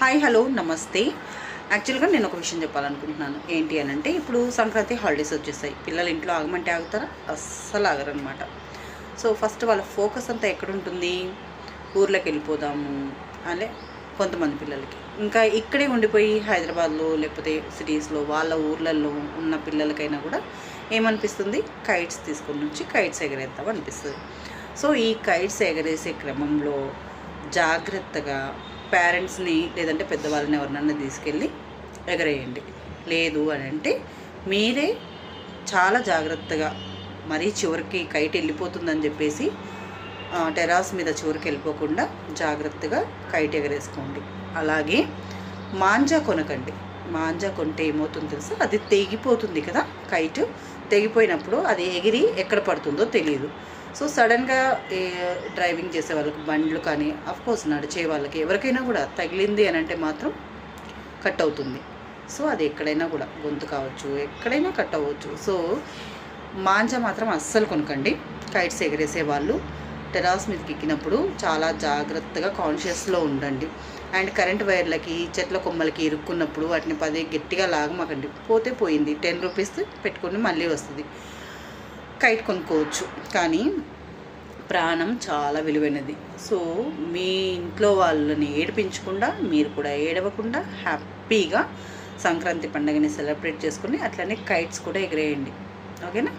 Hi hello నమస్తే. యాక్చువల్గా నేను ఒక విషయం చెప్పాలనుకుంటున్నాను. ఏంటి అని అంటే ఇప్పుడు సంక్రాంతి హాలిడేస్ వచ్చేసాయి. పిల్లలు ఇంట్లో ఆగమంటే ఆగుతారా? అస్సలు ఆగరనమాట సో ఫస్ట్ వాళ్ళ ఫోకస్ అంతా ఎక్కడ ఉంటుంది ఊర్లోకి వెళ్ళిపోదాము అనే కొంతమంది పిల్లలకి. ఇంకా ఇక్కడే ఉండిపోయి హైదరాబాద్లో లేకపోతే సిటీస్లో వాళ్ళ ఊర్లలో ఉన్న పిల్లలకైనా కూడా ఏమనిపిస్తుంది? కైట్స్ తీసుకుని నుంచి కైట్స్ ఎగరేద్దాం అనిపిస్తుంది సో ఈ కైట్స్ ఎగరేసే క్రమంలో జాగ్రత్తగా పేరెంట్స్ని లేదంటే పెద్దవాళ్ళని ఎవరినన్నా తీసుకెళ్ళి ఎగరేయండి. లేదు అని అంటే మీరే చాలా జాగ్రత్తగా మరీ చివరికి కైట్ వెళ్ళిపోతుందని చెప్పేసి టెరాస్ మీద చివరికి వెళ్ళిపోకుండా జాగ్రత్తగా కైట్ ఎగరేసుకోండి. అలాగే మాంజా కొనకండి. మాంజా కొంటే ఏమవుతుంది తెలుసా? అది తెగిపోతుంది కదా కైట్. తెగిపోయినప్పుడు అది ఎగిరి ఎక్కడ పడుతుందో తెలియదు సో సడన్గా డ్రైవింగ్ చేసే వాళ్ళకి బండ్లు కానీ కోర్స్ నడిచే వాళ్ళకి ఎవరికైనా కూడా తగిలింది అని అంటే మాత్రం కట్ అవుతుంది. సో అది ఎక్కడైనా కూడా గొంతు కావచ్చు ఎక్కడైనా కట్ అవ్వచ్చు. సో మాంజా మాత్రం అస్సలు కొనకండి. కైట్స్ ఎగరేసే వాళ్ళు. టెరాస్ మీదకి ఎక్కినప్పుడు చాలా జాగ్రత్తగా కాన్షియస్లో ఉండండి. అండ్ కరెంట్ వైర్లకి చెట్ల కొమ్మలకి ఇరుక్కున్నప్పుడు వాటిని పదే గట్టిగా లాగమాకండి. పోతే పోయింది. టెన్ రూపీస్ పెట్టుకుని మళ్ళీ వస్తుంది. కైట్ కొనుక్కోవచ్చు. కానీ ప్రాణం చాలా విలువైనది. సో మీ ఇంట్లో వాళ్ళని ఏడిపించకుండా మీరు కూడా ఏడవకుండా హ్యాపీగా సంక్రాంతి పండుగని సెలబ్రేట్ చేసుకుని అట్లనే కైట్స్ కూడా ఎగిరేయండి. ఓకేనా?